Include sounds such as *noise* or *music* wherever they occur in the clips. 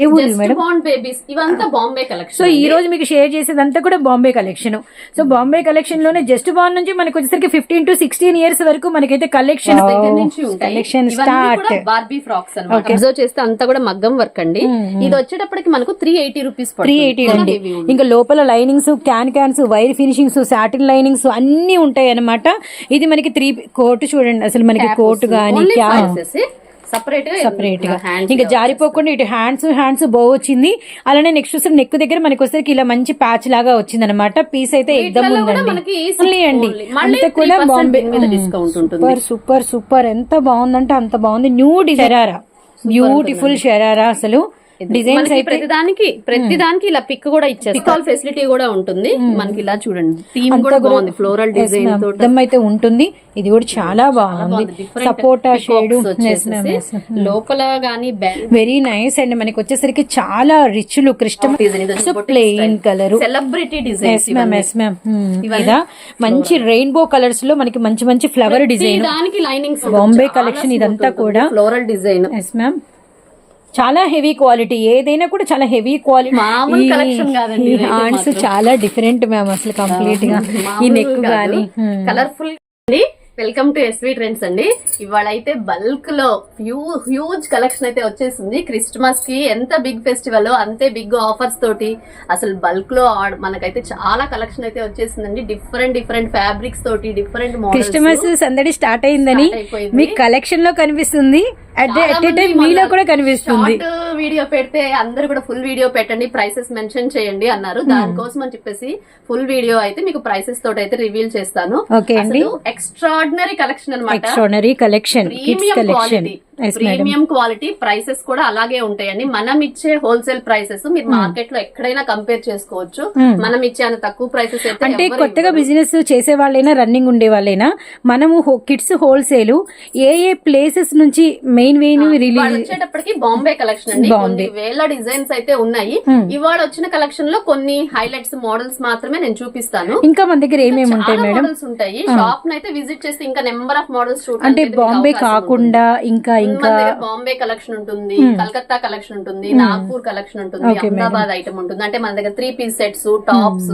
ఏ ఊరు just madam. Bond babies ఇవంతా Bombay so ఈ రోజు మీకు షేర్ చేసేదంతా కూడా బాంబే కలెక్షన్ సో బాంబే కలెక్షన్లోనే జస్ట్ బాన్ నుంచి మనకి వచ్చేసరికి ఫిఫ్టీన్ టు సిక్స్టీన్ ఇయర్స్ వరకు మనకైతే కలెక్షన్ దగ్గర నుంచి ఉంటాయి. Collection start Barbie frocks observe చేస్తే అంతా కూడా మగ్గం వర్క్ అండి. ఇది వచ్చేటప్పటికి మనకు three eighty rupees three eighty అండి ఇంకా లోపల linings can cans wire finishings satin linings అన్ని ఉంటాయి అన్నమాట ఇది మనకి త్రీ కోట్ చూడండి. అసలు మనకి కోట్ గానీ క్యాప్ సపరేట్గా సపరేట్గా. ఇంకా జారిపోకుండా ఇటు హ్యాండ్స్ హ్యాండ్స్ బో వచ్చింది. అలానే నెక్స్ట్ వస్తే నెక్ దగ్గర మనకి వచ్చేసరికి ఇలా మంచి ప్యాచ్ లాగా వచ్చింది అనమాట పీస్ అయితే ఎగ్దమ్ ఉందండి. ఓన్లీ అండి. అంతా కూడా 3% బాంబే ఉంటుంది. సూపర్ సూపర్ సూపర్ ఎంత బాగుందంటే అంత బాగుంది. న్యూ షరారా బ్యూటిఫుల్ షరారా అసలు. డిజైన్స్ ప్రతిదానికి ప్రతిదానికి ఇలా పిక్ కూడా ఇచ్చేస్తారు. ఫెసిలిటీ కూడా ఉంటుంది. మనకి ఇలా చూడండి. థీమ్ కూడా బాగుంది. ఫ్లోరల్ డిజైన్ అర్థం అయితే ఉంటుంది. ఇది కూడా చాలా బాగుంది. సపోటా షేడ్ లోపల గానీ వెరీ నైస్ అండ్ మనకి వచ్చేసరికి చాలా రిచ్ లుక్ ఇష్టం so plain colour celebrity design మంచి రెయిన్బో కలర్స్లో మనకి మంచి మంచి ఫ్లవర్ డిజైన్ దానికి లైనింగ్స్ బాంబే కలెక్షన్ ఇదంతా కూడా. ఫ్లోరల్ డిజైన్ ఎస్ మ్యామ్ చాలా హెవీ క్వాలిటీ ఏదైనా కూడా చాలా హెవీ క్వాలిటీ. హ్యాండ్స్ చాలా డిఫరెంట్ మ్యామ్ అసలు కంప్లీట్గా ఈ నెక్ గానీ. hmm. Colourful welcome to SV trends అండి. ఇవాళ అయితే బల్క్లో హ్యూజ్ కలెక్షన్ అయితే వచ్చేసింది. క్రిస్మస్కి ఎంత బిగ్ ఫెస్టివల్ అంతే బిగ్ ఆఫర్స్ తోటి అసలు బల్క్లో మనకైతే చాలా కలెక్షన్ అయితే వచ్చేసిందండి. డిఫరెంట్ డిఫరెంట్ ఫ్యాబ్రిక్స్ తోటి డిఫరెంట్ క్రిస్టమస్ సందడి స్టార్ట్ అయిందని. మీ కలెక్షన్లో కనిపిస్తుంది. మీలో కూడా కనిపిస్తుంది. వీడియో పెడితే అందరు కూడా ఫుల్ వీడియో పెట్టండి ప్రైసెస్ మెన్షన్ చేయండి అన్నారు. Hmm. దానికోసం అని చెప్పేసి ఫుల్ వీడియో అయితే మీకు ప్రైసెస్ తోటి అయితే రివీల్ చేస్తాను అండి. ఎక్స్ట్రాడినరీ కలెక్షన్ అనమాట extraordinary collection kids collection premium quality prices కూడా అలాగే ఉంటాయండి. మనం ఇచ్చే హోల్సేల్ ప్రైసెస్ మీరు మార్కెట్లో ఎక్కడైనా కంపేర్ చేసుకోవచ్చు. Hmm. మనం ఇచ్చే అంత తక్కువ ప్రైసెస్ అంటే కొత్తగా. బిజినెస్ చేసే వాళ్ళైనా రన్నింగ్ ఉండే వాళ్ళైనా మనము కిడ్స్ హోల్సేల్ ఏ ఏ ప్లేసెస్ నుంచి మెయిన్ మెయిన్ ఇవాళ రిలీజ్ వచ్చేటప్పటికి బాంబే కలెక్షన్ అండి. కొన్ని వేల డిజైన్స్ అయితే ఉన్నాయి. Hmm. ఇవాళ వచ్చిన కలెక్షన్లో కొన్ని హైలైట్స్ మోడల్స్ మాత్రమే నేను చూపిస్తాను. ఇంకా మన దగ్గర ఏమేమి ఉంటాయి మేడం? మోడల్స్ ఉంటాయి. షాప్ నైతే విజిట్ చేస్తే ఇంకా నెంబర్ ఆఫ్ మోడల్స్ అంటే బాంబే కాకుండా ఇంకా ఇంకా బాంబే కలెక్షన్ ఉంటుంది కలకత్తా కలెక్షన్ ఉంటుంది నాగ్పూర్ కలెక్షన్ ఉంటుంది అహ్మదాబాద్ ఐటమ్ ఉంటుంది. అంటే మన దగ్గర three piece sets tops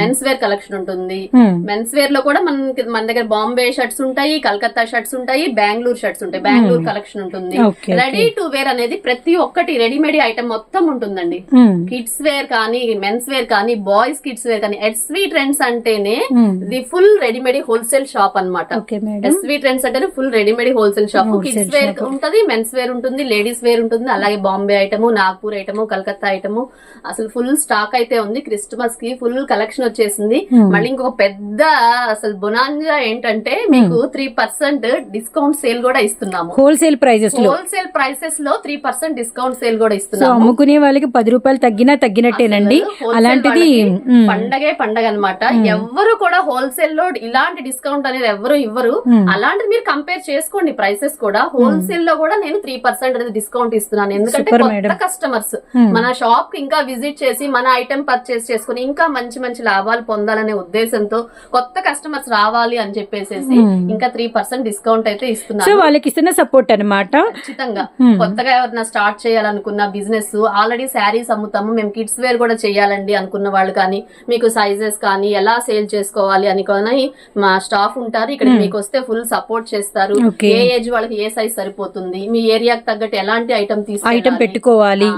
men's wear collection ఉంటుంది. Hmm. మెన్స్ వేర్లో కూడా మనకి మన దగ్గర బాంబే షర్ట్స్ ఉంటాయి కలకత్తా షర్ట్స్ ఉంటాయి బెంగళూరు షర్ట్స్ ఉంటాయి. బెంగళూరు కలెక్షన్ ఉంటుంది. రెడీ టు వేర్ అనేది ప్రతి ఒక్కటి రెడీమేడ్ ఐటమ్ మొత్తం ఉంటుందండి. Hmm. కిడ్స్ వేర్ కానీ మెన్స్ వేర్ కానీ బాయ్స్ కిడ్స్ వేర్ కానీ ఎస్వీ ట్రెండ్స్ అంటేనే Hmm. The full readymade wholesale shop madam SV trends అంటేనే full readymade wholesale shop kids wear ఉంటది మెన్స్ వేర్ ఉంటుంది లేడీస్ వేర్ ఉంటుంది అలాగే Bombay item Nagpur item Calcutta item అసలు full stock అయితే ఉంది క్రిస్టమస్కి ఫుల్ కలెక్షన్ వచ్చేసింది. మళ్ళీ ఇంకొక పెద్ద అసలు బొనాంజా ఏంటంటే మీకు త్రీ పర్సెంట్ డిస్కౌంట్ సేల్ కూడా ఇస్తున్నాము. హోల్సేల్ ప్రైజెస్ హోల్సేల్ ప్రైసెస్లో త్రీ పర్సెంట్ డిస్కౌంట్ సేల్ కూడా ఇస్తున్నాము. అమ్ముకునే వాళ్ళకి పది రూపాయలు తగ్గినా తగ్గినట్టేనండి. అలాంటిది మ్మ్. పండగే పండగ అనమాట ఎవ్వరు కూడా హోల్సేల్లో ఇలాంటి డిస్కౌంట్ అనేది ఎవరు ఇవ్వరు. అలాంటిది మీరు కంపేర్ చేసుకోండి ప్రైసెస్ కూడా. హోల్సేల్ లో కూడా నేను త్రీ పర్సెంట్ అనేది డిస్కౌంట్ ఇస్తున్నాను. ఎందుకంటే కొత్త. కస్టమర్స్ మన షాప్కి ఇంకా విజిట్ చేసి మన ఐటెం పర్చేస్ చేసుకుని ఇంకా మంచి మంచి లాభాలు పొందాలనే ఉద్దేశంతో కొత్త కస్టమర్స్ రావాలి అని చెప్పేసి ఇంకా త్రీ పర్సెంట్ డిస్కౌంట్ అయితే సో ఇస్తున్నాను వాళ్ళకి ఇస్తున్న సపోర్ట్ అన్నమాట. ఖచ్చితంగా. కొత్తగా ఎవరైనా స్టార్ట్ చేయాలనుకున్న బిజినెస్ ఆల్రెడీ శారీస్ అమ్ముతాము మేము కిడ్స్ వేర్ కూడా చేయాలండి అనుకున్న వాళ్ళు కానీ మీకు సైజెస్ కానీ ఎలా సేల్ చేసుకోవాలి అని కానీ మా స్టాఫ్ ఉంటారు. ఇక్కడ మీకు వస్తే ఫుల్ సపోర్ట్ చేస్తారు. ఏ ఏజ్ వాళ్ళకి ఏ సైజ్ సరిపోతుంది మీ ఏరియాకి తగ్గట్టు ఎలాంటి ఐటమ్ ఐటమ్ పెట్టుకోవాలి.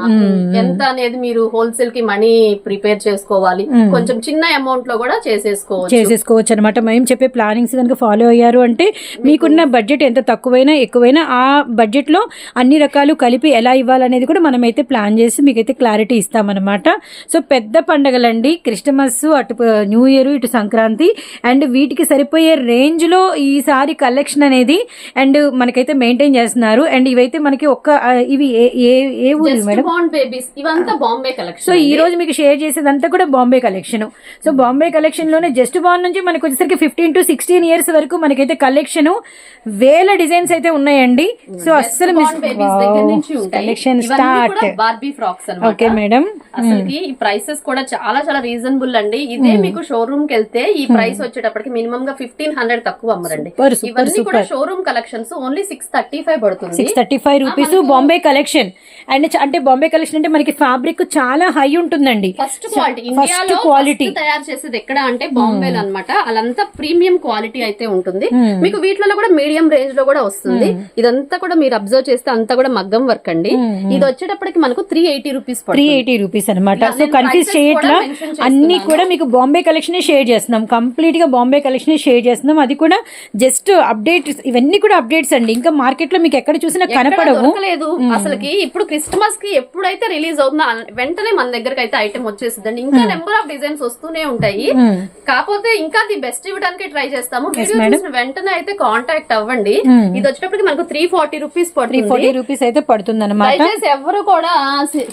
ఎంత అనేది మీరు హోల్సేల్కి మనీ ప్రిపేర్ చేసుకోవాలి. కొంచెం చిన్న అమౌంట్లో కూడా చేసేసుకోవచ్చు. చేసేసుకోవచ్చు అనమాట మేము చెప్పే ప్లానింగ్స్ కనుక ఫాలో అయ్యారు అంటే మీకున్న బడ్జెట్ ఎంత తక్కువైనా ఎక్కువైనా ఆ బడ్జెట్లో అన్ని రకాలు కలిపి ఎలా ఇవ్వాలనేది కూడా మనమైతే ప్లాన్ చేసి మీకైతే క్లారిటీ ఇస్తామన్నమాట. సో పెద్ద పండగలండి. క్రిస్టమస్ అటు న్యూ ఇయర్ ఇటు సంక్రాంతి. అండ్ వీటికి సరిపోయే రేంజ్లో ఈసారి కలెక్షన్ అనేది అండ్ మనకైతే మెయింటైన్ చేస్తున్నారు అండ్ ఇవైతే మనకి ఒక్క ఇవి ఏ ఏ ఊరు మేడం? బేబీస్ ఇవంతా బాంబే సో కలెక్షన్ ఈ రోజు మీకు షేర్ చేసేదంతా కూడా బాంబే కలెక్షన్ సో బాంబే కలెక్షన్లోనే జస్ట్ బాన్ నుంచి మనకి వచ్చేసరికి ఫిఫ్టీన్ టు సిక్స్టీన్ ఇయర్స్ వరకు మనకైతే కలెక్షన్ వేల డిజైన్స్ అయితే ఉన్నాయండి. సో అస్సలు collection start Barbie frocks okay madam అసలుకి ఈ ప్రైసెస్ కూడా చాలా చాలా రీజనబుల్ అండి. ఇదే మీకు షోరూమ్కి వెళ్తే ఈ ప్రైస్ వచ్చేటప్పటికి మినిమం గా ఫిఫ్టీన్ హండ్రెడ్ తక్కువ అమ్మరండి. ఇవన్నీ కూడా showroom collections only six thirty five పడుతుంది. Six thirty five rupees Bombay collection and అంటే బాంబే కలెక్షన్ అంటే మనకి ఫ్యాబ్రిక్ చాలా హై ఉంటుందండి. ఫస్ట్ క్వాలిటీ ఫస్ట్ క్వాలిటీ తయారు చేసేది ఎక్కడ అంటే బాంబేలో అన్నమాట. అలంతా ప్రీమియం క్వాలిటీ అయితే ఉంటుంది. మీకు వీటిలో కూడా మీడియం రేంజ్లో కూడా వస్తుంది. ఇదంతా కూడా మీరు అబ్జర్వ్ చేస్తే అంతా కూడా మగ్గం వర్క్ అండి. ఇది వచ్చేటప్పటికి మనకు three eighty rupees three eighty rupees అనమాట సో కన్ఫ్యూజ్ చేయట్లా. అన్ని కూడా మీకు బాంబే కలెక్షన్ షేర్ చేస్తున్నాం. కంప్లీట్గా బాంబే కలెక్షన్ షేర్ చేస్తున్నాం. అది కూడా జస్ట్ అప్డేట్ ఇవన్నీ కూడా అప్డేట్స్ అండి. ఇంకా మార్కెట్లో మీకు ఎక్కడ చూసినా కనపడవు. దొరకలేదు. అసలుకి ఇప్పుడు క్రిస్మస్కి ఎప్పుడైతే రిలీజ్ అవుతుందో వెంటనే మన దగ్గరకు అయితే ఐటమ్ వచ్చేసిందండి. ఇంకా నెంబర్ ఆఫ్ డిజైన్స్ వస్తూనే ఉంటాయి. కాకపోతే ఇంకా ది బెస్ట్ ఇవ్వడానికి ట్రై చేస్తాము. వీడియో చూసిన వెంటనే అయితే కాంటాక్ట్ అవ్వండి. ఇది వచ్చేటప్పటికి మనకు three forty rupees three forty rupees అయితే పడుతుంది అనమాట దయచేసి ఎవరు కూడా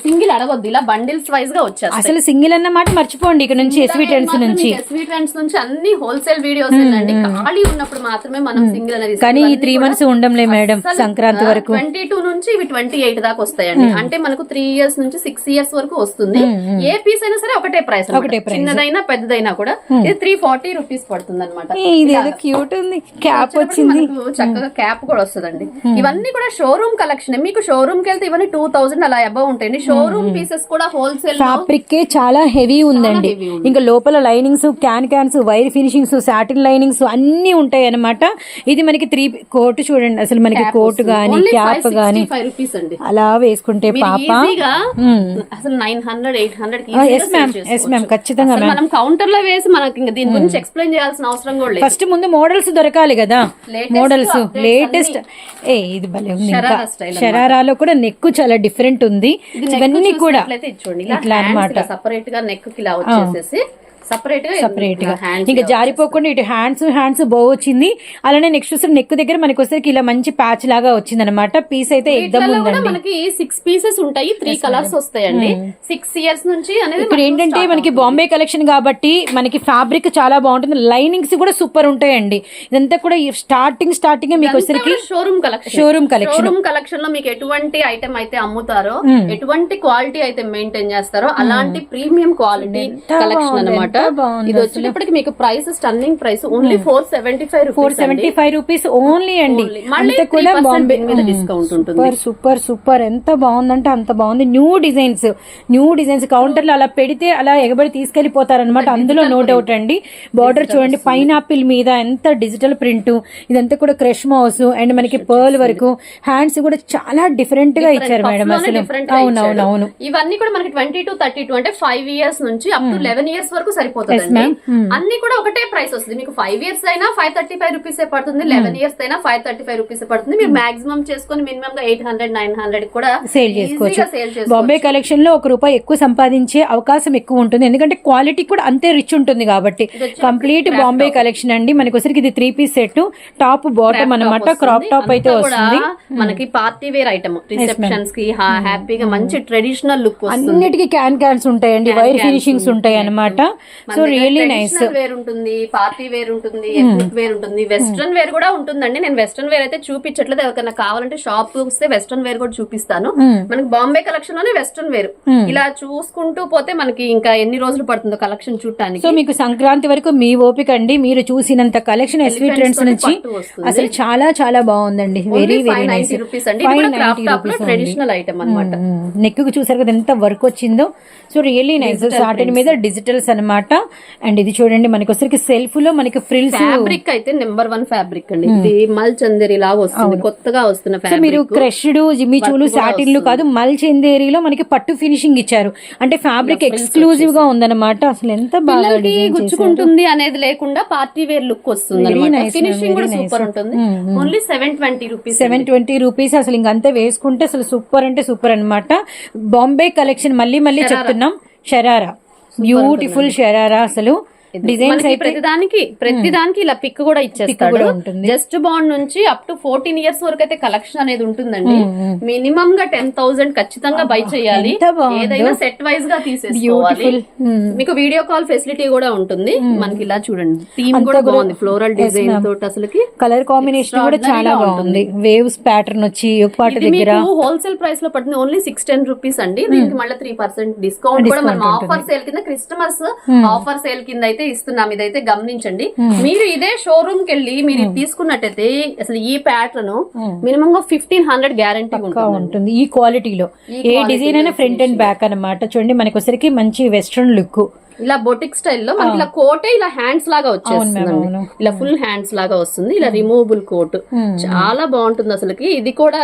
సింగిల్ అడగొద్దు. ఇలా బండిల్స్ వైజ్గా వచ్చేస్తాయి. అసలు సింగిల్ అన్న మాట మర్చిపోండి ఇక నుంచి ఎస్వి ట్రెండ్స్ నుంచి స్వీట్ ట్రెండ్స్ నుంచి అన్ని హోల్సేల్ వీడియోస్ అండి ఖాళీ ఉన్నప్పుడు మాత్రమే మనం సింగిల్ అనేది కానీ ఈ త్రీ మంత్స్ ఉండంలే మేడం సంక్రాంతి వరకు? ట్వంటీ టూ నుంచి ఇవి ట్వంటీ ఎయిట్ దాకా వస్తాయండి. అంటే మనకు త్రీ ఇయర్స్ నుంచి సిక్స్ ఇయర్స్ వరకు వస్తుంది. ఏ పీస్ అయినా సరే ఒకటే ప్రైస్ ఒకటే. చిన్నదైనా పెద్దదైనా కూడా ఇది త్రీ ఫార్టీ రూపీస్ పడుతుంది అనమాట ఇది క్యూట్ ఉంది. క్యాప్ వచ్చింది. చక్కగా క్యాప్ కూడా వస్తుందండి. ఇవన్నీ కూడా షోరూమ్ కలెక్షన్ మీకు షోరూమ్కి వెళ్తే ఇవన్నీ టూ థౌసండ్ అలా అబౌవ్ ఉంటాయండి. షోరూమ్ పీసెస్ కూడా హోల్సేల్ ఫ్యాబ్రిక్ చాలా హెవీ ఉందండి. ఇంకా లోపల linings can cans wire finishings satin linings అన్ని ఉంటాయి అన్నమాట ఇది మనకి త్రీ కోట్ చూడండి. అసలు మనకి కోట్ గానీ క్యాప్ గానీ ఫైవ్ రూపీస్ అండి. అలా వేసుకుంటే పాప అసలు nine hundred eight hundred yes ma'am yes ma'am ఖచ్చితంగా మనం కౌంటర్లో వేసి మనకి ఇంకా దీని గురించి ఎక్స్ప్లెయిన్ చేయాల్సిన అవసరం కూడా లేదు. ఫస్ట్ ముందు మోడల్స్ దొరకాలి కదా. మోడల్స్ లేటెస్ట్ ఏ ఇది భలే ఉంది. ఇంకా షరారాలో కూడా నెక్ చాలా డిఫరెంట్ ఉంది. ఇవన్నీ కూడా ఇట్లా అన్నమాట. సపరేట్గా నెక్కి ఇలా వచ్చేసేసి సపరేట్గా సపరేట్గా. ఇంకా జారిపోకుండా ఇటు హ్యాండ్స్ హ్యాండ్స్ బో వచ్చింది. అలానే నెక్స్ట్ చూస్తే నెక్ దగ్గర మనకి వచ్చేసరికి ఇలా మంచి ప్యాచ్ లాగా వచ్చింది అనమాట పీస్ అయితే మనకి సిక్స్ పీసెస్ ఉంటాయి. త్రీ కలర్స్ వస్తాయండి. సిక్స్ ఇయర్స్ నుంచి అనేది మనకు ఏంటంటే మనకి బాంబే కలెక్షన్ కాబట్టి మనకి ఫ్యాబ్రిక్ చాలా బాగుంటుంది. లైనింగ్స్ కూడా సూపర్ ఉంటాయండి. ఇదంతా కూడా స్టార్టింగ్ స్టార్టింగ్ మీకు వచ్చేసరికి showroom collection showroom collection showroom కలెక్షన్లో మీకు ఎటువంటి ఐటమ్ అయితే అమ్ముతారో ఎటువంటి క్వాలిటీ అయితే మెయింటైన్ చేస్తారో అలాంటి ప్రీమియం క్వాలిటీ కలెక్షన్ బాగుంది, బాగుంది ఇది వచ్చేటప్పటికి మీకు price stunning price only four seventy five four seventy five rupees only అండి. మళ్ళీ కూడా 3% బాంబే మీద డిస్కౌంట్ ఉంటుంది. Super super super. ఎంత బాగుందంటే అంత బాగుంది. న్యూ డిజైన్స్ న్యూ డిజైన్స్ కౌంటర్లో అలా పెడితే అలా ఎగబడి తీసుకెళ్ళిపోతారనమాట అందులో నో డౌట్ అండి. బార్డర్ చూడండి. పైనాపిల్ మీద ఎంత డిజిటల్ ప్రింట్ ఇదంతా కూడా క్రష్ మౌస్ అండ్ మనకి పర్ల్ వరకు. హ్యాండ్స్ కూడా చాలా డిఫరెంట్గా ఇచ్చారు మేడం అసలు. డిఫరెంట్ అవును అవును అవును ఇవన్నీ కూడా మనకి ట్వంటీ టు థర్టీ టూ అంటే ఫైవ్ ఇయర్స్ నుంచి అప్ టు లెవెన్ ఇయర్స్ వరకు సరిపోతుంది. Hmm. అన్ని కూడా ఒకటే ప్రైస్ వస్తుంది. మీకు ఫైవ్ ఇయర్స్ అయినా ఫైవ్ థర్టీ ఫైవ్ రూపీస్ పడుతుంది Hmm. లెవెన్ ఇయర్స్ అయినా ఫైవ్ థర్టీ ఫైవ్ రూపీస్ పడుతుంది. మీరు మాక్సిమం చేసుకొని మినిమం గా ఎయిట్ హండ్రెడ్ నైన్ హండ్రెడ్ కూడా సేల్ చేసుకోవచ్చు. బాంబే కలెక్షన్లో ఒక రూపాయి ఎక్కువ సంపాదించే అవకాశం ఎక్కువ ఉంటుంది. ఎందుకంటే క్వాలిటీ కూడా అంతే రిచ్ ఉంటుంది కాబట్టి. కంప్లీట్ బాంబే కలెక్షన్ అండి. మనకి వచ్చరికి ఇది three piece set top bottom అన్నమాట. క్రాప్ టాప్ అయితే వస్తుంది. మనకి పార్టీ వేర్ ఐటమ్ రిసెప్షన్స్కి హ్యాపీగా మంచి ట్రెడిషనల్ లుక్ అన్నిటికీ క్యాన్ క్యాన్స్ ఉంటాయండి. వైర్ ఫినిషింగ్స్ ఉంటాయి. అన్నమాట సో రియల్లీ నైస్ వేర్ ఉంటుంది పార్టీ వేర్ ఉంటుంది ఎథనిక్ వేర్ ఉంటుంది వెస్ట్రన్ వేర్ కూడా ఉంటుందండి. నేను వెస్ట్రన్ వేర్ అయితే చూపించట్లేదు. ఎవరికైనా కావాలంటే షాప్ వస్తే వెస్ట్రన్ వేర్ కూడా చూపిస్తాను. మనకి బాంబే కలెక్షన్లోనే వెస్ట్రన్ వేర్ ఇలా చూసుకుంటూ పోతే మనకి ఇంకా ఎన్ని రోజులు పడుతుందో కలెక్షన్ చూడటానికి. సో మీకు సంక్రాంతి వరకు మీ ఓపిక అండి. మీరు చూసినంత కలెక్షన్ ఎస్వి ట్రెండ్స్ నుంచి. అసలు చాలా చాలా బాగుందండి. Very very nice traditional item అన్నమాట. నెక్కు చూసారు కదా ఎంత వర్క్ వచ్చిందో. సో రియల్లీ నైస్ సాటిన్ మీద డిజిటల్స్ అన్నమాట. అండ్ ఇది చూడండి మనకి వచ్చరికి సెల్ఫ్లో మనకి ఫ్రిల్స్ ఫ్యాబ్రిక్ అయితే నెంబర్ వన్ ఫ్యాబ్రిక్ అండి. ఇది మల్ చందేరి లాగా వస్తుంది కొత్తగా వస్తున్న సో మీరు ఫ్యాబ్రిక్. క్రష్డ్ జిమ్మిచూలు సాటిన్లు కాదు మల్ చందేరిలో మనకి పట్టు ఫినిషింగ్ ఇచ్చారు. అంటే ఫ్యాబ్రిక్ ఎక్స్క్లూజివ్గా ఉందన్నమాట. అసలు ఎంత బాగా గుచ్చుకుంటుంది అనేది లేకుండా పార్టీ వేర్ లుక్ వస్తుంది అనమాట ఫినిషింగ్ కూడా. సూపర్ ఉంటుంది. Only seven twenty rupees seven twenty rupees అసలు ఇంకంతే వేసుకుంటే అసలు సూపర్ అంటే సూపర్ అన్నమాట. బాంబే కలెక్షన్ మళ్ళీ మళ్ళీ చెప్తున్నాం. షరారా. బ్యూటిఫుల్ షరారా అసలు. డిజైన్స్ ప్రతిదానికి ప్రతిదానికి ఇలా పిక్ కూడా ఇచ్చేస్తాడు. జస్ట్ బాండ్ నుంచి అప్ టు ఫోర్టీన్ ఇయర్స్ వరకు అయితే కలెక్షన్ అనేది ఉంటుందండి. మినిమం గా టెన్ థౌసండ్ ఖచ్చితంగా బై చేయాలి. ఏదైనా సెట్ వైజ్గా తీసేసుకోవాలి. మీకు వీడియో కాల్ ఫెసిలిటీ కూడా ఉంటుంది. మనకి ఇలా చూడండి. థీమ్ కూడా బాగుంది. ఫ్లోరల్ డిజైన్ తోటి అసలుకి కలర్ కాంబినేషన్ కూడా చాలా బాగుంది. వేవ్స్ ప్యాటర్న్ వచ్చి పాట దగ్గర. హోల్సేల్ ప్రైస్లో పడుతుంది ఓన్లీ సిక్స్ టెన్ రూపీస్ అండి. దీనికి మళ్ళీ త్రీ పర్సెంట్ డిస్కౌంట్ కూడా మనం ఆఫర్ సేల్ కింద క్రిస్టమస్ ఆఫర్ సేల్ కింద అయితే ఇస్తున్నాం ఇదైతే గమనించండి. మీరు ఇదే షోరూమ్కి వెళ్ళి మీరు తీసుకున్నట్టయితే అసలు ఈ ప్యాటర్న్ మినిమం గా ఫిఫ్టీన్ హండ్రెడ్ గ్యారంటీ ఉంటుంది. ఈ క్వాలిటీలో ఏ డిజైన్ అయినా ఫ్రంట్ అండ్ బ్యాక్ అన్నమాట. చూడండి మనకి వచ్చరికి మంచి వెస్ట్రన్ లుక్ ఇలా బొటిక్ స్టైల్లో మనకి ఇలా కోటే ఇలా హ్యాండ్స్ లాగా. వచ్చేస్తుంది ఇలా ఫుల్ హ్యాండ్స్ లాగా వస్తుంది. ఇలా రిమూవబుల్ కోట్. చాలా బాగుంటుంది అసలుకి. ఇది కూడా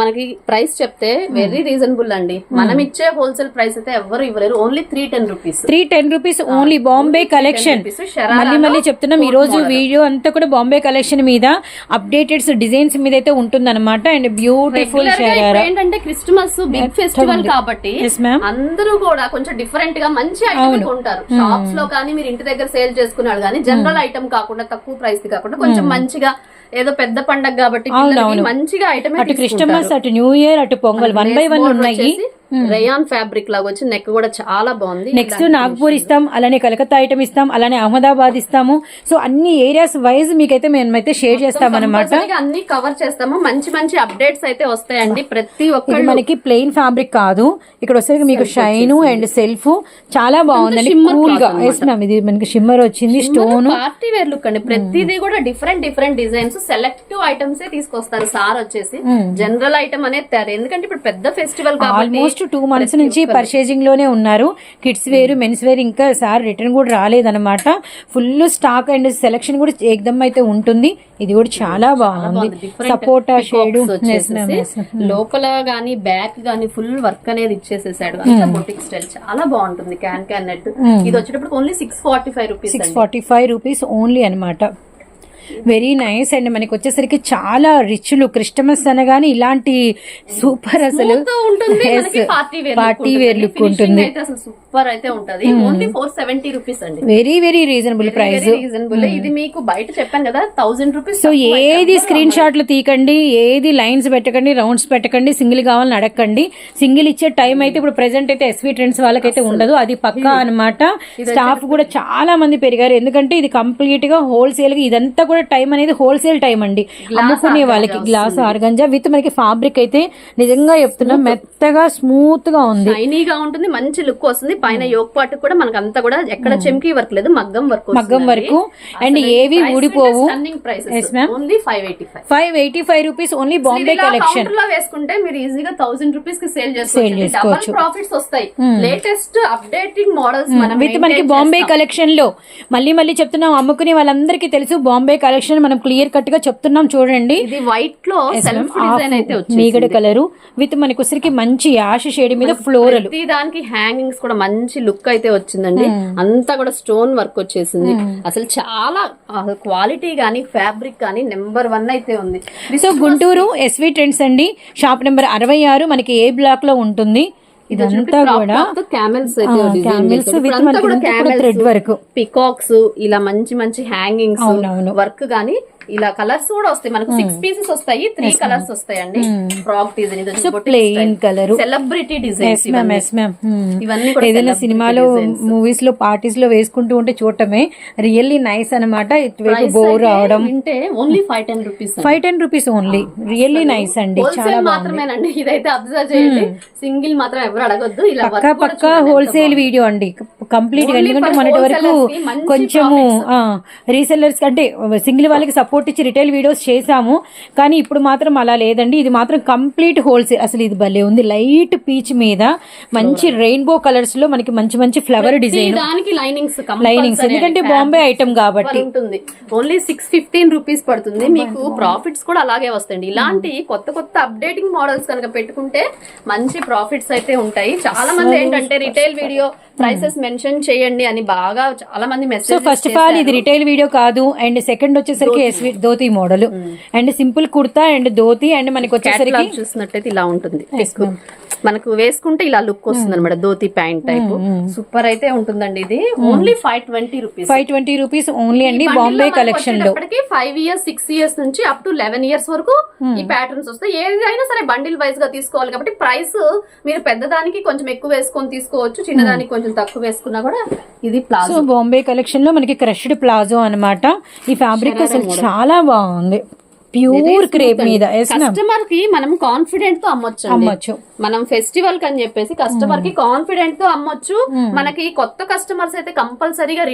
మనకి ప్రైస్ చెప్తే వెరీ రీజనబుల్ అండి. మనం ఇచ్చే హోల్సేల్ ప్రైస్ అయితే ఎవరు ఇవ్వలేరు. Only three ten rupees. Three ten rupees only Bombay collection. మళ్ళీ మళ్ళీ చెప్తున్నాం ఈ రోజు వీడియో అంతా కూడా బాంబే కలెక్షన్ మీద అప్డేటెడ్ డిజైన్స్ మీద అయితే ఉంటుందన్నమాట. అండ్ బ్యూటిఫుల్ ఏంటంటే క్రిస్మస్ బిగ్ ఫెస్టివల్ కాబట్టి అందరూ కూడా కొంచెం డిఫరెంట్గా మంచి ఐటమ్ కొంటారు షాప్స్లో కానీ మీరు ఇంటి దగ్గర సేల్ చేసుకున్నాడు కానీ జనరల్ ఐటమ్ కాకుండా తక్కువ ప్రైస్ కాకుండా కొంచెం మంచిగా ఏదో పెద్ద పండగ కాబట్టి మంచిగా ఐటమ్ అటు క్రిస్టమస్ అటు న్యూ ఇయర్ అటు పొంగల్ వన్ బై వన్ ఉన్నాయి. రేయాన్ ఫ్యాబ్రిక్ లాగా వచ్చి నెక్ కూడా చాలా బాగుంది. నెక్స్ట్ నాగ్పూర్ ఇస్తాం అలానే కలకత్తా ఐటమ్ ఇస్తాం అలానే అహ్మదాబాద్ ఇస్తాము. సో అన్ని ఏరియాస్ వైజ్ మీకైతే మేమైతే షేర్ చేస్తాం అనమాట అన్ని కవర్ చేస్తాము. మంచి మంచి అప్డేట్స్ అయితే వస్తాయండి. ప్రతి ఒక్కళ్ళు మనకి ప్లెయిన్ ఫ్యాబ్రిక్ కాదు. ఇక్కడ వచ్చేసరికి మీకు షైన్ అండ్ సెల్ఫ్ చాలా బాగుందండి. కూల్గా. మ్యామ్ ఇది మనకి షిమ్మర్ వచ్చింది స్టోన్ పార్టీ వేర్ లుక్ అండి. ప్రతిదీ కూడా different different designs selective items తీసుకొస్తారు. సార్ వచ్చేసి జనరల్ ఐటమ్ అనేది ఎందుకంటే ఇప్పుడు పెద్ద ఫెస్టివల్ కాబట్టి ఆల్మోస్ట్ టూ మంత్స్ నుంచి పర్చేజింగ్లోనే ఉన్నారు. కిడ్స్ వేర్ మెన్స్ వేర్ ఇంకా సార్ రిటర్న్ కూడా రాలేదన్నమాట. ఫుల్ స్టాక్ అండ్ సెలక్షన్ కూడా ఏకదమ్ అయితే ఉంటుంది. ఇది కూడా చాలా బాగుంది. సపోటా షేడ్ లోపల గానీ బ్యాక్ గానీ ఫుల్ వర్క్ అనేది ఇచ్చేసేసాడు. బొటిక్ స్టైల్ చాలా బాగుంటుంది. క్యాన్ క్యాన్ నెట్ ఇది వచ్చేటప్పుడు only six forty five rupees six forty five rupees only అనమాట వెరీ నైస్ అండ్ మనకి వచ్చేసరికి చాలా రిచ్ లుక్. క్రిస్టమస్ అనగానే ఇలాంటి సూపర్ అసలు. పార్టీ వేర్ లుక్ ఉంటుంది. సూపర్ అయితే ఉంటది. ఓన్లీ ఫోర్ సెవెంటీ రూపీస్ అండి. Very very reasonable price reasonable ఇది మీకు బయట చెప్పాను కదా థౌసండ్ రూపీస్ సో ఏది స్క్రీన్ షాట్లు తీకండి ఏది లైన్స్ పెట్టకండి రౌండ్స్ పెట్టకండి సింగిల్ కావాలని అడగండి సింగిల్ ఇచ్చే టైం అయితే ఇప్పుడు ప్రెసెంట్ అయితే ఎస్వీ ట్రెండ్స్ వాళ్ళకైతే ఉండదు. అది పక్కా అన్నమాట. స్టాఫ్ కూడా చాలా మంది పెరిగారు. ఎందుకంటే ఇది కంప్లీట్గా హోల్సేల్గా ఇదంతా కూడా టైం అనేది హోల్సేల్ టైం అండి. అమ్ముకునే వాళ్ళకి గ్లాస్ ఆర్గంజా విత్ మనకి ఫ్యాబ్రిక్ అయితే నిజంగా చెప్తున్నా మెత్తగా స్మూత్గా ఉంది షైనీగా ఉంటుంది మంచి లుక్ వస్తుంది. పైన యోగ్ పాటు కూడా మనకు అంతా కూడా ఎక్కడ చెంకి వర్క్ లేదు మగ్గం వర్క్ మగ్గం వరకు అండ్ ఏవి ఊడిపోవు. Only five eighty five five eighty five rupees only Bombay కలెక్షన్లో వేసుకుంటే మీరు ఈజీగా థౌసండ్ రూపీస్కి సేల్ చేసుకోవచ్చు. డబల్. Hmm. ప్రాఫిట్స్ వస్తాయి. లేటెస్ట్ అప్డేటింగ్ మోడల్స్ మనం విత్ మనకి బాంబే కలెక్షన్లో. మళ్ళీ మళ్ళీ చెప్తున్నాం అమ్ముకునే వాళ్ళందరికీ తెలుసు బాంబే కలెక్షన్ మనం క్లియర్ కట్గా చెప్తున్నాం చూడండి. ఇది వైట్లో సెల్ఫ్ డిజైన్ అయితే వచ్చింది మీగడ కలర్ విత్ మనకి వచ్చరికి మంచి యాష్ షేడ్ మీద ఫ్లోరల్ దానికి హ్యాంగింగ్స్ కూడా మంచి లుక్ అయితే వచ్చిందండి. అంతా కూడా స్టోన్ వర్క్ వచ్చేసింది. అసలు చాలా క్వాలిటీ గానీ ఫ్యాబ్రిక్ గానీ నెంబర్ వన్ అయితే ఉంది. సో గుంటూరు ఎస్వి ట్రెండ్స్ అండి. షాప్ నెంబర్ అరవై ఆరు మనకి ఏ బ్లాక్లో ఉంటుంది. ఇదంతా కూడా క్యామెల్స్ ఇదంతా కూడా thread work. పికాక్స్ ఇలా మంచి మంచి హ్యాంగింగ్స్. వర్క్ గానీ ఇలా కలర్స్ కూడా వస్తాయి. మనకు సిక్స్ పీసెస్ వస్తాయి త్రీ కలర్స్ వస్తాయండి. ఫ్రాక్ డిజైన్ ఇది ప్లెయిన్ కలర్ సెలబ్రిటీ మ్యామ్ ఇవన్నీ. కూడా ఏదైనా సినిమాలో. మూవీస్లో పార్టీస్లో వేసుకుంటూ ఉంటే చూడటమే రియల్లీ నైస్ అనమాట బోర్ రావడం. వింటే only five ten rupees five ten rupees only really nice అండి. చాలా హోల్సేల్ మాత్రమేనండి. *laughs* ఇదైతే అబ్జర్వ్ చేయండి. సింగిల్ మాత్రం ఎవరు అడగొద్దు. ఇలా పక్కా హోల్సేల్ వీడియో అండి. కంప్లీట్గా Only ఎందుకంటే మొన్నటి వరకు కొంచెము రీసెల్లర్స్ అంటే సింగిల్ వాళ్ళకి సపోర్ట్ ఇచ్చి రిటైల్ వీడియోస్ చేసాము కానీ ఇప్పుడు మాత్రం అలా లేదండి. ఇది మాత్రం కంప్లీట్ హోల్సేల్ అసలు ఇది భలే ఉంది. లైట్ పీచ్ మీద మంచి రెయిన్బో కలర్స్లో మనకి మంచి మంచి ఫ్లవర్ డిజైన్ దానికి లైనింగ్స్ లైనింగ్స్ ఎందుకంటే బాంబే ఐటమ్ కాబట్టి. ఉంటుంది. ఓన్లీ సిక్స్ ఫిఫ్టీన్ రూపీస్ పడుతుంది. మీకు ప్రాఫిట్స్ కూడా అలాగే వస్తాయండి. ఇలాంటి కొత్త కొత్త అప్డేటింగ్ మోడల్స్ కనుక పెట్టుకుంటే మంచి ప్రాఫిట్స్ అయితే ఉంటాయి. చాలా మంది ఏంటంటే రిటైల్ వీడియో ప్రైసెస్ మెన్షన్ చేయండి అని బాగా చాలా మంది so message first of all ఇది రిటైల్ వీడియో కాదు. అండ్ సెకండ్ వచ్చేసరికి S V dhoti model and simple kurta and dhoti and మనకి వచ్చేసరికి చూసినట్టయితే ఇలా ఉంటుంది. మనకు వేసుకుంటే ఇలా లుక్ వస్తుంది అనమాట ధోతి ప్యాంట్ టైప్. సూపర్ అయితే ఉంటుందండి ఇది. Only five twenty rupees five twenty rupees only అండి బాంబే కలెక్షన్లో. ఫైవ్ ఇయర్స్ సిక్స్ ఇయర్స్ నుంచి అప్ టు లెవెన్ ఇయర్స్ వరకు ఈ ప్యాటర్న్స్ వస్తాయి. ఏదైనా సరే బండిల్ వైజ్గా తీసుకోవాలి కాబట్టి ప్రైస్ మీరు పెద్దదానికి కొంచెం ఎక్కువ వేసుకొని తీసుకోవచ్చు చిన్నదానికి కొంచెం తక్కువ వేసుకున్నా కూడా ఇది ప్లాజో. బాంబే కలెక్షన్లో మనకి క్రష్డ్ ప్లాజో అన్నమాట. ఈ ఫ్యాబ్రిక్ అసలు చాలా బాగుంది. ప్యూర్ క్రేప్ మీద కస్టమర్కి మనం కాన్ఫిడెంట్తో అమ్మొచ్చు అమ్మొచ్చు. మనం ఫెస్టివల్కి అని చెప్పేసి కస్టమర్కి కాన్ఫిడెంట్తో అమ్మొచ్చు. Hmm. మనకి కొత్త కస్టమర్స్ అయితే కంపల్సరీగా.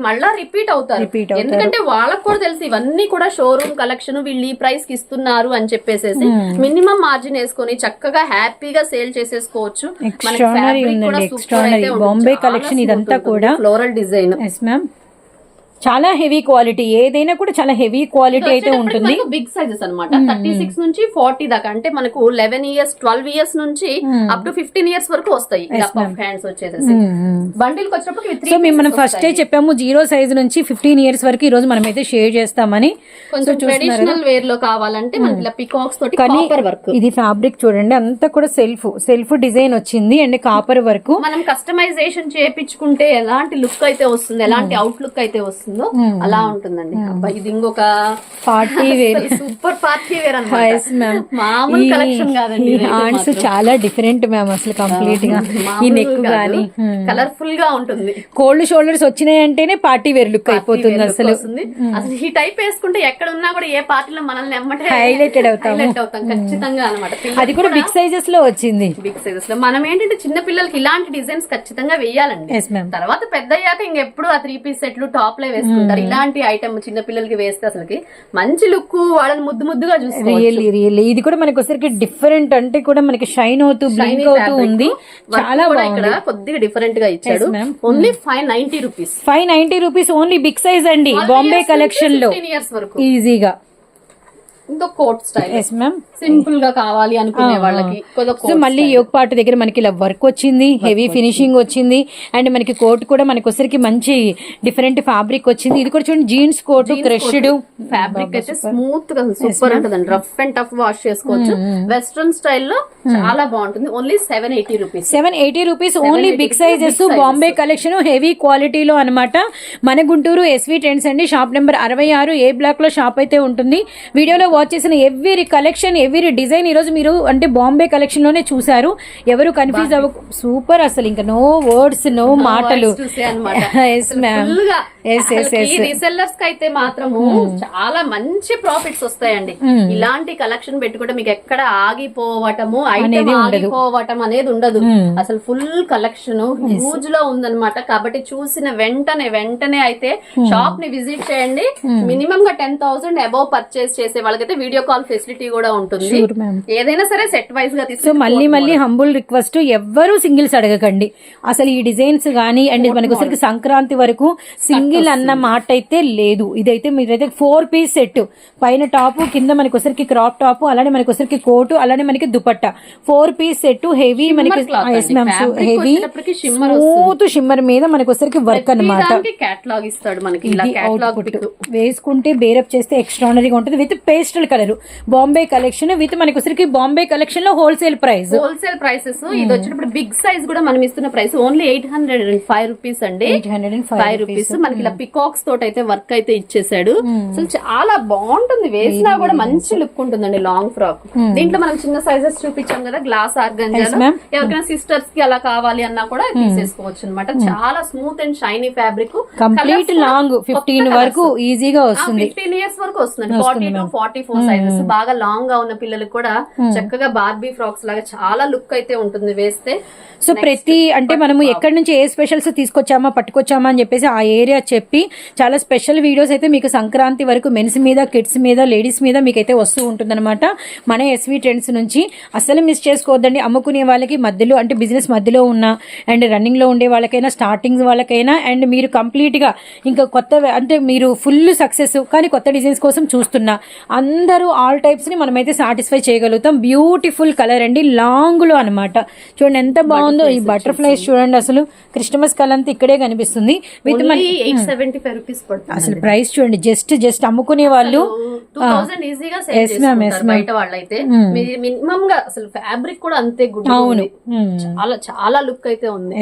మళ్ళా రిపీట్ అవుతారు. ఎందుకంటే వాళ్ళకి కూడా తెలుసు ఇవన్నీ కూడా షోరూమ్ కలెక్షన్ వీళ్ళు ఈ ప్రైస్కి ఇస్తున్నారు అని చెప్పేసేసి Hmm. మినిమం మార్జిన్ వేసుకొని చక్కగా హ్యాపీగా సేల్ చేసేసుకోవచ్చు. Bombay collection ఇదంతా కూడా- ఫ్లోరల్ డిజైన్ ఎస్ మ్యామ్ చాలా హెవీ క్వాలిటీ ఏదైనా కూడా చాలా హెవీ క్వాలిటీ అయితే ఉంటుంది. బిగ్ సైజెస్ అన్నమాట. థర్టీ సిక్స్ నుంచి ఫార్టీ దాకా అంటే మనకు లెవెన్ ఇయర్స్ ట్వెల్వ్ ఇయర్స్ నుంచి అప్ టు ఫిఫ్టీన్ ఇయర్స్ వరకు వస్తాయి హ్యాండ్స్ వచ్చేసేసి. బండిల్ వచ్చినప్పుడు సో మేము మనం ఫస్ట్ చెప్పాము జీరో సైజ్ నుంచి ఫిఫ్టీన్ ఇయర్స్ వరకు ఈ రోజు మనం అయితే షేర్ చేస్తామని కొంచెం ట్రెడిషనల్ వేర్లో కావాలంటే మనకి ఇలా పికాక్స్ తోటి కాపర్ వర్క్ ఇది ఫ్యాబ్రిక్ చూడండి అంతా కూడా సెల్ఫ్ సెల్ఫ్ డిజైన్ వచ్చింది అండ్ కాపర్ వర్క్ మనం కస్టమైజేషన్ చేపించుకుంటే ఎలాంటి లుక్ అయితే వస్తుంది ఎలాంటి అవుట్ లుక్ అయితే వస్తుందో. అలా ఉంటుందండి. అబ్బా, ఇది ఇంకొక party *laughs* wear. Super party wear మామూలు కలెక్షన్ కాదండి హ్యాండ్స్ చాలా డిఫరెంట్ మ్యామ్ అసలు కంప్లీట్గా. ఈ నెక్ గానీ. కలర్ఫుల్గా ఉంటుంది. కోల్డ్ షోల్డర్స్ వచ్చినాయి అంటేనే పార్టీ వేర్ లుక్ అయిపోతుంది అసలు. వస్తుంది. అసలు ఈ టైప్ వేసుకుంటే ఎక్కడ ఉన్నా కూడా ఏ పార్టీలో మనల్ని ఎమ్మటే అవుతాము. highlight అవుతాం ఖచ్చితంగా అనమాట అది కూడా బిగ్ సైజెస్లో వచ్చింది. బిగ్ సైజెస్లో. మనం ఏంటంటే చిన్న పిల్లలకి ఇలాంటి డిజైన్స్ ఖచ్చితంగా వేయాలండి. తర్వాత పెద్ద అయ్యాక ఇంకెప్పుడు ఆ త్రీ పీస్ సెట్లు టాప్ లే వేసుకుంటారు. ఇలాంటి ఐటమ్ చిన్న పిల్లలకి వేస్తే అసలుకి మంచి లుక్ వాళ్ళని ముద్దు ముద్దుగా రియల్లీ రియల్లీ ఇది కూడా మనకి వచ్చరికి డిఫరెంట్ అంటే కూడా మనకి షైన్ అవుతూ బ్లింక్ అవుతూ ఉంది. చాలా కూడా ఇక్కడ కొద్దిగా డిఫరెంట్గా ఇచ్చాడు. Only five ninety rupees five ninety rupees only big size అండి. బాంబే కలెక్షన్లో. ఫిఫ్టీన్ ఇయర్స్ వరకు. ఈజీగా ఇంకో కోట్ స్టైల్ మ్యామ్ సింపుల్గా కావాలి అనుకునే వాళ్ళకి సో మళ్ళీ యోగ్ పార్ట్ దగ్గర మనకి ఇలా వర్క్ వచ్చింది హెవీ ఫినిషింగ్ వచ్చింది అండ్ మనకి కోట్ కూడా మనకి వచ్చరికి మంచి డిఫరెంట్ ఫ్యాబ్రిక్ వచ్చింది. ఇది కూడా చూడండి జీన్స్ కోట్ క్రష్డ్. ఫ్యాబ్రిక్ అయితే స్మూత్గా సూపర్ ఉంటుందండి. రఫ్ అండ్ టఫ్ వాష్ చేసుకోవచ్చు. వెస్ట్రన్ స్టైల్లో చాలా బాగుంటుంది. Only seven eighty rupees seven eighty rupees only big sizes Bombay collection heavy క్వాలిటీలో అన్నమాట. మన గుంటూరు ఎస్వి ట్రెండ్స్ అండి షాప్ నెంబర్ అరవై ఆరు ఏ బ్లాక్లో షాప్ అయితే ఉంటుంది. వీడియోలో వాచ్ చేసిన ఎవ్రీ కలెక్షన్ ఎవ్రీ డిజైన్ ఈ రోజు మీరు అంటే బాంబే కలెక్షన్లోనే చూసారు ఎవరు కన్ఫ్యూజ్ అవ్వ సూపర్ అసలు ఇంకా నో వర్డ్స్ నో మాటలు. ఎస్ *laughs* మ్యామ్ రీసెల్లర్స్కి అయితే మాత్రము చాలా మంచి ప్రాఫిట్స్ వస్తాయండి. ఇలాంటి కలెక్షన్ పెట్టుకుంటే మీకు ఎక్కడ ఆగిపోవటము ఐటమ్ ఆగిపోవటం అనేది ఉండదు. అసలు ఫుల్ కలెక్షన్ హ్యూజ్లో ఉందన్నమాట. కాబట్టి చూసిన వెంటనే వెంటనే అయితే షాప్ని విజిట్ చేయండి. మినిమం గా టెన్ థౌసండ్ అబౌవ్ పర్చేస్ చేసే వాళ్ళకైతే వీడియో కాల్ ఫెసిలిటీ కూడా ఉంటుంది. ఏదైనా సరే సెట్ వైజ్గా తీసుకు మళ్ళీ మళ్ళీ హంబుల్ రిక్వెస్ట్ ఎవ్వరూ సింగిల్స్ అడగకండి. అసలు ఈ డిజైన్స్ గానీ అండ్ మనకి సంక్రాంతి వరకు సింగిల్ అన్న మాట అయితే లేదు. ఇదైతే మీరైతే ఫోర్ పీస్ సెట్. పైన టాప్ కింద మనకి వచ్చరికి క్రాప్ టాప్ అలానే మనకి వచ్చరికి కోటు అలానే మనకి dupatta. Four piece set heavy మనకి హెవీ స్మూత్ షిమ్మర్ మీద మనకి వచ్చరికి వర్క్ అన్నమాట. దానికి కేటలాగ్ ఇస్తాడు మనకి. వేసుకుంటే బేరప్ చేస్తే ఎక్స్ట్రానరీగా ఉంటుంది. With pastel colour Bombay collection with మనకి వచ్చరికి బాంబే కలెక్షన్లో హోల్సేల్ ప్రైస్ హోల్సేల్ ప్రైసెస్ ఇది వచ్చినప్పుడు బిగ్ సైజ్ కూడా మనం ఇస్తున్న price only eight hundred and five rupees అండి. Eight hundred and five rupees మనకి ఇలా పికాక్స్ తోటి అయితే వర్క్ అయితే ఇచ్చేసాడు. అసలు చాలా బాగుంటుంది. వేసినా కూడా మంచి లుక్ ఉంటుందండి లాంగ్ ఫ్రాక్ దీంట్లో మనం చిన్న సైజెస్ చూపించాం కదా గ్లాస్ ఆర్గంజా ma'am. ఎవరికైనా సిస్టర్స్కి అలా కావాలి అన్నా కూడా తీసేసుకోవచ్చు అనమాట చాలా smooth and shiny fabric complete long fifteen వరకు ఈజీగా వస్తుంది. ఫిఫ్టీన్ ఇయర్స్ వరకు వస్తుంది. Forty to forty four sizes బాగా లాంగ్గా ఉన్న పిల్లలకు కూడా చక్కగా బార్బీ ఫ్రాక్స్ లాగా చాలా లుక్ అయితే ఉంటుంది వేస్తే. సో ప్రతి అంటే మనము ఎక్కడి నుంచి ఏ స్పెషల్స్ తీసుకొచ్చామా పట్టుకొచ్చామా అని చెప్పేసి ఆ ఏరియా చెప్పి చాలా స్పెషల్ వీడియోస్ అయితే మీకు సంక్రాంతి వరకు మెన్స్ మీద కిడ్స్ మీద లేడీస్ మీద మీకైతే వస్తూ ఉంటుందన్నమాట. మన ఎస్వి ట్రెండ్స్ నుంచి అస్సలు మిస్ చేసుకోవద్దండి. అమ్ముకునే వాళ్ళకి మధ్యలో అంటే బిజినెస్ మధ్యలో ఉన్న అండ్ రన్నింగ్లో ఉండే వాళ్ళకైనా స్టార్టింగ్ వాళ్ళకైనా అండ్ మీరు కంప్లీట్గా ఇంకా కొత్త అంటే మీరు ఫుల్ సక్సెస్ కానీ కొత్త డిజైన్స్ కోసం చూస్తున్నా అందరూ ఆల్ టైప్స్ని మనమైతే సాటిస్ఫై చేయగలుగుతాం. బ్యూటిఫుల్ కలర్ అండి. లాంగ్లో అనమాట చూడండి ఎంత బాగుందో ఈ బటర్ఫ్లైస్ చూడండి అసలు. క్రిస్టమస్ కలర్ అంతా ఇక్కడే కనిపిస్తుంది. విత్ మన ఎయిట్ సెవెంటీ ఫైవ్ రూపీస్ పడుతుంది అసలు ప్రైస్ చూడండి జస్ట్ జస్ట్ అమ్ముకునే వాళ్ళు టూ థౌసండ్ ఈజీగా సేవ్ బయట వాళ్ళైతే. మినిమం గా అసలు ఫ్యాబ్రిక్ కూడా అంతే గుడ్ అవును. చాలా చాలా లుక్ అయితే ఉంది.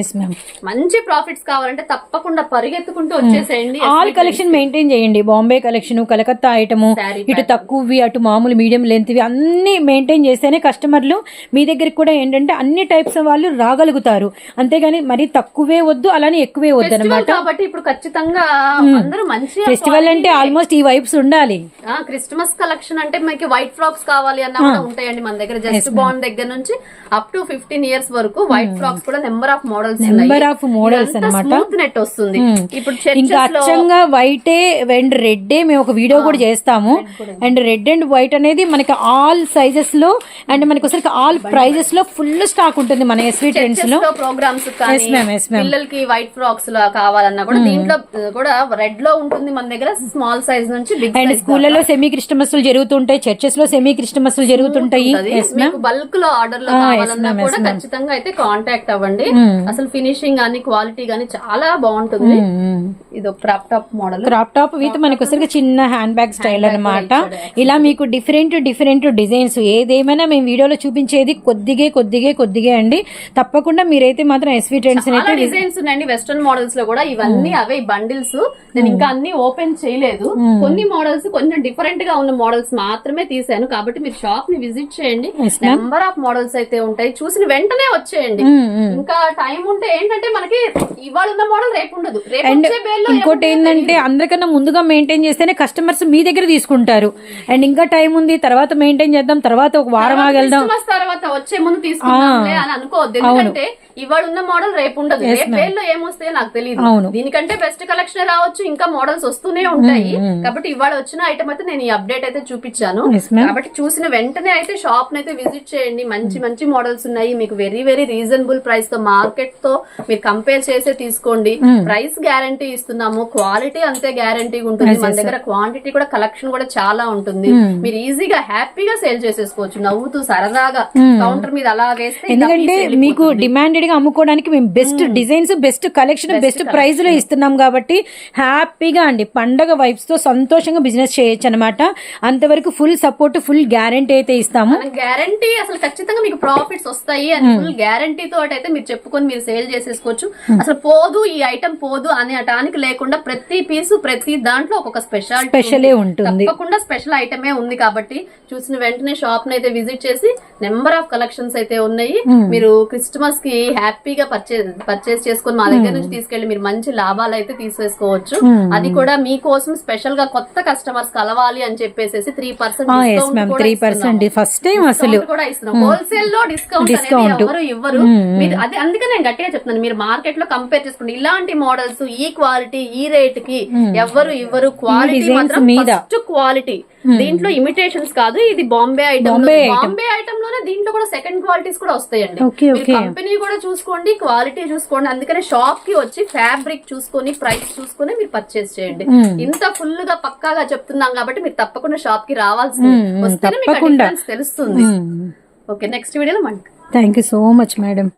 మంచి ప్రాఫిట్స్ కావాలంటే తప్పకుండా పరిగెత్తుకుంటూ వచ్చేసేయండి. ఆల్ కలెక్షన్ మెయింటైన్ చేయండి. బాంబే కలెక్షన్ కలకత్తా ఐటము ఇటు తక్కువవి అటు మామూలు మీడియం లెంత్వి అన్ని మెయింటైన్ చేస్తేనే కస్టమర్లు మీ దగ్గరికి కూడా ఏంటంటే అన్ని టైప్స్ వాళ్ళు రాగలుగుతారు. అంతేగాని మరి తక్కువే వద్దు అలానే ఎక్కువే వద్దు ఫెస్టివల్ కాబట్టి ఇప్పుడు ఖచ్చితంగా ఖచ్చితంగా అందరూ మంచి ఫెస్టివల్ అంటే ఆల్మోస్ట్ ఈ వైబ్స్ ఉండాలి. ఆ, క్రిస్మస్ కలెక్షన్ అంటే మనకి వైట్ ఫ్రాక్స్ కావాలి అన్నా కూడా ఉంటాయండి మన దగ్గర. జస్ట్ బాండ్ దగ్గర నుంచి అప్ టు ఫిఫ్టీన్ ఇయర్స్ వరకు వైట్ ఫ్రాక్స్ కూడా number of models number of models అన్నమాట. స్మూత్ నెట్ వస్తుంది. ఇప్పుడు ఇంకా అచ్చంగా వైటే అండ్ రెడ్ మేము ఒక వీడియో కూడా చేస్తాము. అండ్ రెడ్ అండ్ వైట్ అనేది మనకి ఆల్ సైజెస్లో అండ్ మనకి ఒకసారి ఆల్ ప్రైజెస్లో ఫుల్ స్టాక్ ఉంటుంది మన ఎస్వి ట్రెండ్స్లో. ప్రోగ్రామ్స్. పిల్లలకి వైట్ ఫ్రాక్స్లో కావాలన్నా కూడా దీంట్లో కూడా రెడ్లో ఉంటుంది మన దగ్గర స్మాల్ సైజ్ నుంచి బిగ్ అండ్ స్కూళ్ళలో సెమీ క్రిస్టమస్లు జరుగుతుంటాయి చర్చెస్లో సెమీ క్రిస్టమస్లు జరుగుతుంటాయి. బల్క్లో ఆర్డర్లో Ah, కావాలన్నా కూడా. ఖచ్చితంగా అయితే కాంటాక్ట్ అవ్వండి. Hmm. అసలు ఫినిషింగ్ గానీ క్వాలిటీ గానీ చాలా బాగుంటుంది. ఇది ఒక crop top model crop top with మనకి చిన్న హ్యాండ్ బ్యాగ్ స్టైల్ అన్నమాట. ఇచ్చాడు, ఇలా మీకు డిఫరెంట్ డిఫరెంట్ డిజైన్స్ ఏదేమైనా మేము వీడియోలో చూపించేది కొద్దిగే కొద్దిగే కొద్దిగే అండి. తప్పకుండా మీరైతే మాత్రం ఎస్వి ట్రెండ్స్ డిజైన్స్ ఉన్నాయండి. వెస్ట్రన్ మోడల్స్లో కూడా ఇవన్నీ అవే బండిల్స్ నేను ఇంకా అన్ని ఓపెన్ చేయలేదు. కొన్ని మోడల్స్ కొంచెం డిఫరెంట్గా ఉన్న మోడల్స్ మాత్రమే తీసాను కాబట్టి మీరు షాప్ని విజిట్ చేయండి. నెంబర్ ఆఫ్ మోడల్స్ అయితే ఉంటాయి. చూసిన వెంటనే వచ్చేయండి. మ్మ్. ఇంకా టైం ఉంటే ఏంటంటే మనకి ఇవాళ ఉన్న మోడల్ రేపు ఉండదు. ఇంకోటి ఏంటంటే అందరికన్నా ముందుగా మెయింటైన్ చేస్తేనే కస్టమర్స్ మీ దగ్గర తీసుకుంటారు. అండ్ ఇంకా టైం ఉంది తర్వాత మెయింటైన్ చేద్దాం తర్వాత ఒక వారం ఆగెళ్దాం తర్వాత వచ్చే ముందు తీసుకుందాంలే అని అనుకోవద్దు. ఎందుకంటే ఇవాళ ఉన్న మోడల్ రేపు ఉండదు రేపు వేల్లో ఏమొస్తాయో నాకు తెలియదు. దీనికంటే బెస్ట్ కలెక్షన్ రావచ్చు ఇంకా మోడల్స్ వస్తూనే ఉంటాయి. కాబట్టి ఇవాళ వచ్చిన ఐటమ్ అయితే నేను ఈ అప్డేట్ అయితే చూపించాను. కాబట్టి చూసిన వెంటనే అయితే షాప్ అయితే విజిట్ చేయండి. మంచి మంచి మోడల్స్ ఉన్నాయి. మీకు వెరీ వెరీ రీజనబుల్ ప్రైస్తో మార్కెట్తో మీరు కంపేర్ చేసే తీసుకోండి. ప్రైస్ గ్యారంటీ ఇస్తున్నాము. క్వాలిటీ అంతే గ్యారంటీ ఉంటుంది. మన దగ్గర క్వాంటిటీ కూడా కలెక్షన్ కూడా చాలా ఉంటుంది. మీరు ఈజీగా హ్యాపీగా సేల్ చేసేసుకోవచ్చు. నవ్వుతూ సరదాగా కౌంటర్ మీద అలా వేస్తే ఎందుకంటే. మీకు డిమాండెడ్ గా అమ్ముకోవడానికి మేము best designs best collection best ప్రైస్లో ఇస్తున్నాం కాబట్టి హ్యాపీగా అండి. పండగ వైబ్స్తో సంతోషంగా బిజినెస్ చేయొచ్చు అనమాట అంతవరకు ఫుల్ సపోర్ట్ ఫుల్ గ్యారంటీ అయితే ఇస్తాము. గ్యారంటీ అసలు ఖచ్చితంగా మీకు ప్రాఫిట్స్ వస్తాయి అని ఫుల్ గ్యారంటీ తోటి అయితే మీరు చెప్పుకొని మీరు సేల్ చేసేసుకోవచ్చు. అసలు పోదు ఈ ఐటమ్ పోదు అనే అటానికి లేకుండా ప్రతి పీసు ప్రతి దాంట్లో ఒక్కొక్క స్పెషల్ స్పెషలే ఉంటుంది. తప్పకుండా స్పెషల్ ఐటమే ఉంది కాబట్టి చూసిన వెంటనే షాప్ని అయితే విజిట్ చేసి నెంబర్ ఆఫ్ కలెక్షన్స్ అయితే ఉన్నాయి. మీరు క్రిస్టమస్కి హ్యాపీగా పర్చేస్ పర్చేస్ చేసుకొని మా దగ్గర నుంచి తీసుకెళ్ళి మీరు మంచి లాభాలు అయితే తీసేసుకోవచ్చు. అది కూడా మీకోసం స్పెషల్గా కొత్త కస్టమర్స్ కలవాలి అని చెప్పేసి three percent three percent first time అసలు. డిస్కౌంట్ కూడా ఇస్తున్నాం హోల్సేల్లో డిస్కౌంట్. అనేది ఎవరు ఇవ్వరు. మీరు అది అందుకే నేను గట్టిగా చెప్తున్నాను. మీరు మార్కెట్లో కంపేర్ చేసుకోండి. ఇలాంటి మోడల్స్ ఈ క్వాలిటీ ఈ రేట్కి ఎవరు ఇవ్వరు. క్వాలిటీ మాత్రం. ఫస్ట్ క్వాలిటీ దీంట్లో ఇమిటేషన్స్ కాదు ఇది బాంబే ఐటమ్. బాంబే ఐటమ్లోనే దీంట్లో కూడా సెకండ్ క్వాలిటీస్ కూడా వస్తాయండి. కంపెనీ కూడా చూసుకోండి క్వాలిటీ చూసుకోండి. అందుకనే షాప్కి వచ్చి ఫ్యాబ్రిక్ చూసుకొని ప్రైస్ చూసుకొని మీరు పర్చేస్ చేయండి. ఇంత ఫుల్గా పక్కాగా చెప్తున్నాం కాబట్టి మీరు తప్పకుండా షాప్కి రావాల్సింది. మ్మ్, వస్తేనే మీకు తెలుస్తుంది. ఓకే నెక్స్ట్ వీడియోలో మనకి thank you so much madam